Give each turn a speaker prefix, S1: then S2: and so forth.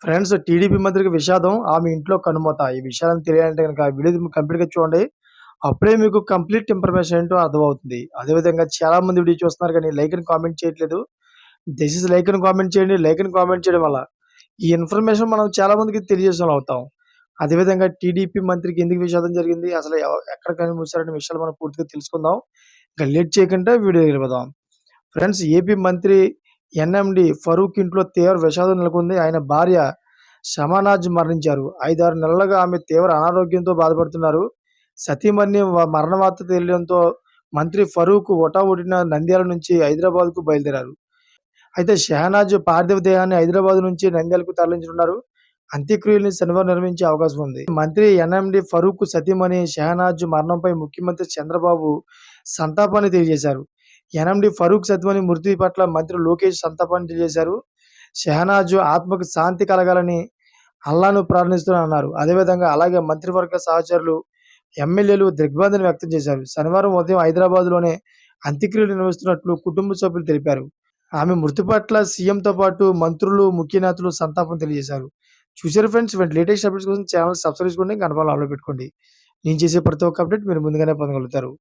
S1: Friends TDP మంత్రికి విషాదం ఆమె ఇంట్లో కనుమూత. ఈ విషయాలను తెలియాలంటే గనక వీడియో కంప్లీట్‌గా చూడండి. అప్పుడే మీకు కంప్లీట్ ఇన్ఫర్మేషన్ ఏంటో అర్థమవుతుంది. అదేవిధంగా చాలా మంది వీడియో చూస్తున్నారు కానీ లైక్ అని కామెంట్ చేయట్లేదు. దయచేసి లైక్ అని కామెంట్ చేయండి. లైక్ అని కామెంట్ చేయడం వల్ల ఈ ఇన్ఫర్మేషన్ మనం చాలా మందికి తెలియజేసిన అవుతాం. అదేవిధంగా టీడీపీ మంత్రికి ఎందుకు విషాదం జరిగింది? అసలు ఎవ ఎక్కడ కన్నుమూశారనే విషయాలు మనం పూర్తిగా తెలుసుకుందాం. ఇంకా లేట్ చేయకుండా వీడియో వెళ్ళిపోదాం. ఫ్రెండ్స్ ఏపీ మంత్రి ఎన్ఎండి ఫరూక్ ఇంట్లో తీవ్ర విషాదం నెలకొంది. ఆయన భార్య షమానాజ్ మరణించారు. ఐదారు నెలలుగా ఆమె తీవ్ర అనారోగ్యంతో బాధపడుతున్నారు. సతీమణి మరణవార్త మరణ వార్త తెలియడంతో మంత్రి ఫరూక్ హుటాహుటిన నంద్యాల నుంచి హైదరాబాద్కు బయలుదేరారు. అయితే షహనాజ్ పార్థివ దేహాన్ని హైదరాబాద్ నుంచి నంద్యాలకు తరలించనున్నారు. అంత్యక్రియల్ని శనివారం నిర్వహించే అవకాశం ఉంది. మంత్రి ఎన్ఎండి ఫరూక్ సతీమణి షహనాజ్ మరణంపై ముఖ్యమంత్రి చంద్రబాబు సంతాపాన్ని తెలియజేశారు. ఎన్ఎండి ఫరూక్ సతీమణి మృతి పట్ల మంత్రి లోకేష్ సంతాపం తెలియజేశారు. షెహనాజు ఆత్మకు శాంతి కలగాలని అల్లాను ప్రార్థిస్తున్నానన్నారు. అదేవిధంగా అలాగే మంత్రివర్గ సహచరులు, ఎమ్మెల్యేలు దిగ్బంధన వ్యక్తం చేశారు. శనివారం ఉదయం హైదరాబాద్‌లోనే అంత్యక్రియలు నిర్వహిస్తున్నట్లు కుటుంబ సభ్యులు తెలిపారు. ఆమె మృతి పట్ల సీఎంతో పాటు మంత్రులు, ముఖ్య నేతలు సంతాపం తెలియజేశారు. చూసారు ఫ్రెండ్స్ ఇలాంటి లేటెస్ట్ అప్డేట్స్ కోసం ఛానల్ సబ్స్క్రైబ్ చేసుకోండి. గంట పైన పెట్టుకోండి. నేను చేసే ప్రతి ఒక్క అప్డేట్ మీరు ముందుగానే పొందగలుగుతారు.